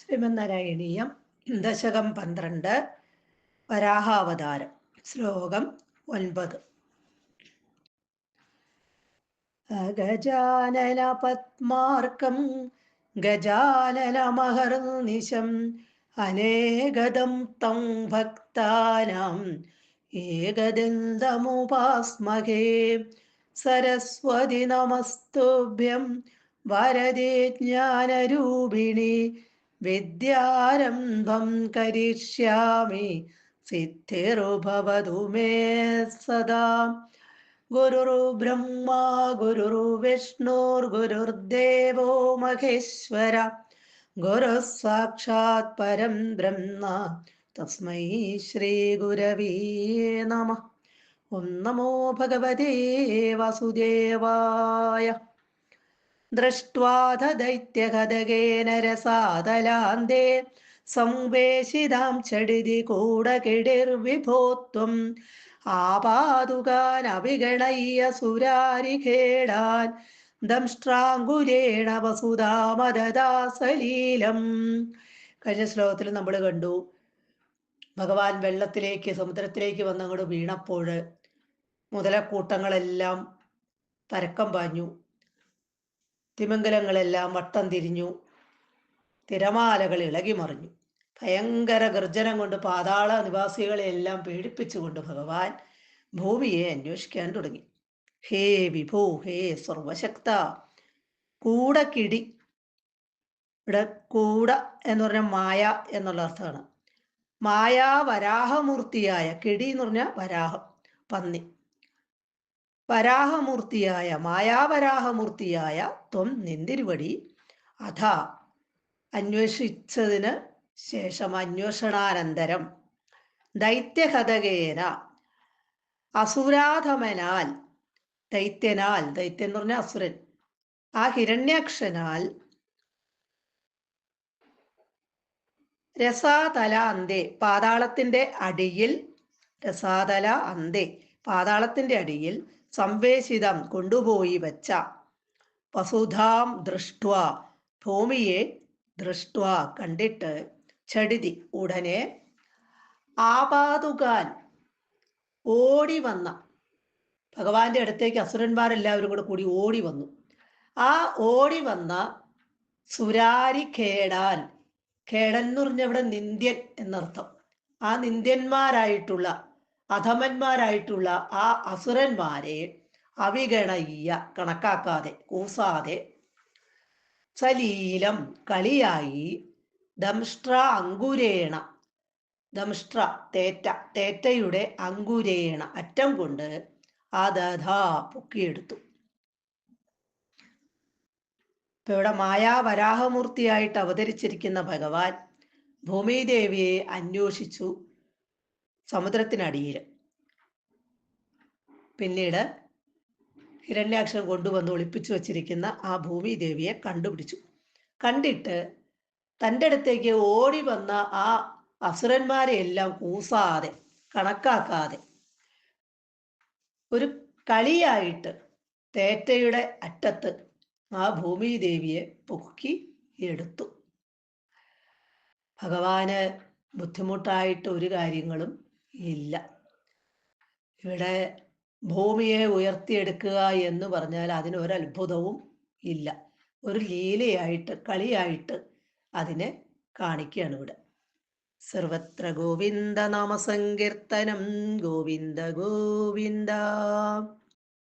ശ്രീമന്നാരായണീയം ദശകം പന്ത്രണ്ട് വരാഹാവതാരം ശ്ലോകം ഒൻപത്. ഗജാനന പത്മാർക്കം ഗജാനനമഹർനിശം അനേകദം തം ഭക്താനാം ഏകദന്തമുപാസ്മഹേ സരസ്വതി നമസ്തുഭ്യം വരദേ ജ്ഞാനരൂപിണി വിദ്യാരംഭം കരിഷ്യാമി സിദ്ധിർഭവതു മേ സദാ. ഗുരുരു ബ്രഹ്മ ഗുരുരു വിഷ്ണുർഗുരുർദേവോ മഹേശ്വര. ഗുരു സാക്ഷാത് പരം ബ്രഹ്മ തസ്മൈ ശ്രീ ഗുരവേ നമ. ഓം നമോ ഭഗവതേ വാസുദേവായ. ദൃഷ്ട്വാധ ദൈത്യകഥകേന രസാതലാന്തേ. സംവേശിതാം ചടിതി കൂടകിടിർവിഭോത്വം ആപാതുകാൻ അവിഗണയ്യ സുരാരിഖേടാൻ ദംഷ്ട്രാങ്കുലേണ വസുധാമദദാസലീലം കഴിഞ്ഞ ശ്ലോകത്തിൽ നമ്മൾ കണ്ടു ഭഗവാൻ വെള്ളത്തിലേക്ക് സമുദ്രത്തിലേക്ക് വന്നങ്ങോട് വീണപ്പോൾ മുതലക്കൂട്ടങ്ങളെല്ലാം പരക്കം പാഞ്ഞു. തിമംഗലങ്ങളെല്ലാം വട്ടം തിരിഞ്ഞു. തിരമാലകൾ ഇളകി മറിഞ്ഞു. ഭയങ്കര ഗർജനം കൊണ്ട് പാതാള നിവാസികളെയെല്ലാം പേടിപ്പിച്ചുകൊണ്ട് ഭഗവാൻ ഭൂമിയെ അന്വേഷിക്കാൻ തുടങ്ങി. ഹേ വിഭോ ഹേ സർവശക്ത. കൂടക്കിടി ഇവിടെ കൂട എന്ന് പറഞ്ഞ മായ എന്നുള്ള അർത്ഥമാണ്. മായാ വരാഹമൂർത്തിയായ കിടി എന്ന് പറഞ്ഞ വരാഹം പന്നി. വരാഹമൂർത്തിയായ മായാവരാഹമൂർത്തിയായ ത്വം നിന്തിരുവടി. അഥ അന്വേഷിച്ചതിന് ശേഷം അന്വേഷണാനന്തരം. ദൈത്യഹതകേന അസുരാധമനാൽ ദൈത്യനാൽ ദൈത്യം എന്ന് പറഞ്ഞ അസുരൻ ആ ഹിരണ്യാക്ഷനാൽ രസാതല അന്തേ പാതാളത്തിന്റെ അടിയിൽ രസാതല അന്തേ പാതാളത്തിന്റെ അടിയിൽ സംവേശിതം കൊണ്ടുപോയി വച്ച. വസുധാം ദൃഷ്ട ഭൂമിയെ ദൃഷ്ട കണ്ടിട്ട് ചടിതി ഉടനെ ആപാതുകാൻ ഓടി വന്ന. ഭഗവാന്റെ അടുത്തേക്ക് അസുരന്മാരെല്ലാവരും കൂടെ കൂടി ഓടി വന്നു. ആ ഓടി വന്ന സുരാരി കേടാൻ ഖേടൻ എന്ന് പറഞ്ഞ ഇവിടെ നിന്ദ്യൻ എന്നർത്ഥം. ആ നിന്ദ്യന്മാരായിട്ടുള്ള അധമന്മാരായിട്ടുള്ള ആ അസുരന്മാരെ അവിഗണയ്യ കണക്കാക്കാതെ കൂസാതെ സലീലം കളിയായി ദംഷ്ട്ര അങ്കുരേണ ദംഷ്ട്ര തേറ്റ തേറ്റയുടെ അങ്കുരേണ അറ്റം കൊണ്ട് അതഥാ പൊക്കിയെടുത്തു. ഇപ്പൊ ഇവിടെ മായാവരാഹമൂർത്തിയായിട്ട് അവതരിച്ചിരിക്കുന്ന ഭഗവാൻ ഭൂമിദേവിയെ അന്വേഷിച്ചു. സമുദ്രത്തിനടിയിൽ. പിന്നീട് ഹിരണ്യാക്ഷൻ കൊണ്ടുവന്ന് ഒളിപ്പിച്ചു വച്ചിരിക്കുന്ന ആ ഭൂമി ദേവിയെ കണ്ടുപിടിച്ചു. കണ്ടിട്ട് തന്റെ അടുത്തേക്ക് ഓടി വന്ന ആ അസുരന്മാരെ എല്ലാം കൂസാതെ കണക്കാക്കാതെ ഒരു കളിയായിട്ട് തേറ്റയുടെ അറ്റത്ത് ആ ഭൂമി ദേവിയെ പൊക്കി എടുത്തു. ഭഗവാന് ബുദ്ധിമുട്ടായിട്ട് ഒരു കാര്യങ്ങളും ഇല്ല. ഇവിടെ ഭൂമിയെ ഉയർത്തിയെടുക്കുക എന്ന് പറഞ്ഞാൽ അതിന് ഒരു അത്ഭുതവും ഇല്ല. ഒരു ലീലയായിട്ട് കളിയായിട്ട് അതിനെ കാണിക്കുകയാണ് ഇവിടെ. സർവത്ര ഗോവിന്ദ നാമസങ്കീർത്തനം ഗോവിന്ദ ഗോവിന്ദ.